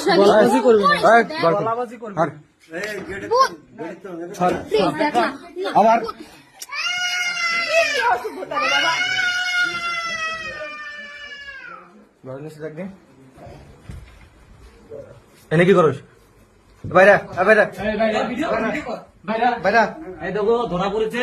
বস না গলাবাজি করবি না। গলাবাজি করবি। আর আমার এনে কি করস? বাইরা বাইরা বাইরা বাইরা এই দেখো ধরা পড়েছে।